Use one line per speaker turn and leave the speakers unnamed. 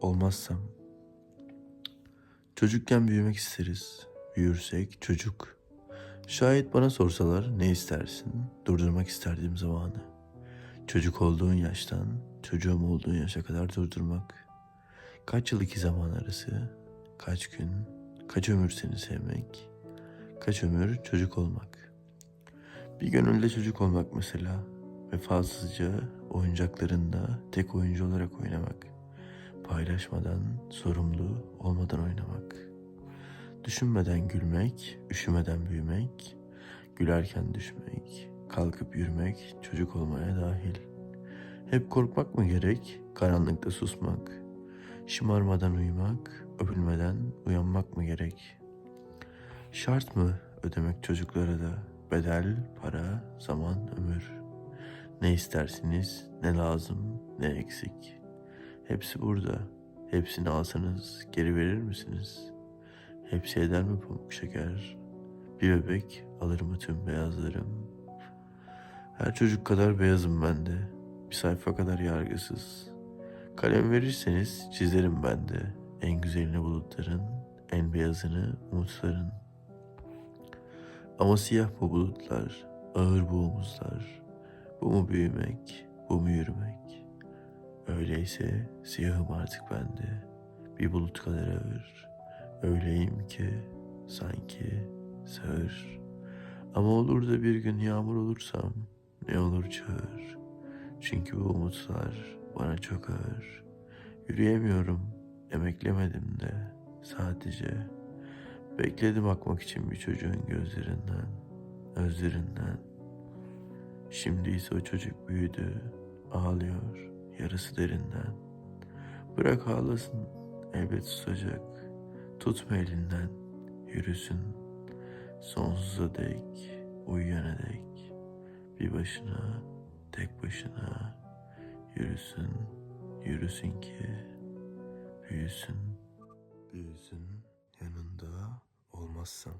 olmazsam. Çocukken büyümek isteriz. Büyürsek çocuk. Şayet bana sorsalar ne istersin? Durdurmak isterdiğim zamanı. Çocuk olduğun yaştan çocuğum olduğun yaşa kadar durdurmak. Kaç yıl iki zaman arası? Kaç gün? Kaç ömür seni sevmek? Kaç ömür çocuk olmak? Bir gönülde çocuk olmak mesela. Vefasızca oyuncaklarında tek oyuncu olarak oynamak. Paylaşmadan, sorumlu olmadan oynamak. Düşünmeden gülmek, üşümeden büyümek, gülerken düşmek, kalkıp yürümek çocuk olmaya dahil. Hep korkmak mı gerek, karanlıkta susmak, şımarmadan uyumak, öpülmeden uyanmak mı gerek? Şart mı ödemek çocuklara da bedel, para, zaman, ömür? Ne istersiniz, ne lazım, ne eksik? Hepsi burada. Hepsini alsanız geri verir misiniz? Hepsi eder mi pamuk şeker? Bir bebek alır mı tüm beyazlarım? Her çocuk kadar beyazım ben de. Bir sayfa kadar yargısız. Kalem verirseniz çizerim ben de. En güzelini bulutların, en beyazını umutların. Ama siyah bu bulutlar, ağır bu omuzlar. Bu mu büyümek, bu mu yürümek? Öyleyse siyahım artık bende. Bir bulut kadar ağır. Öyleyim ki sanki sağır. Ama olur da bir gün yağmur olursam ne olur çağır. Çünkü bu umutlar bana çok ağır. Yürüyemiyorum, emeklemedim de sadece. Bekledim akmak için bir çocuğun gözlerinden, özlerinden. Şimdi ise o çocuk büyüdü, ağlıyor, yarısı derinden. Bırak ağlasın, elbet susacak. Tutma elinden, yürüsün. Sonsuza dek, uyuyana dek. Bir başına, tek başına yürüsün, yürüsün ki büyüsün. Büyüsün yanında olmazsam.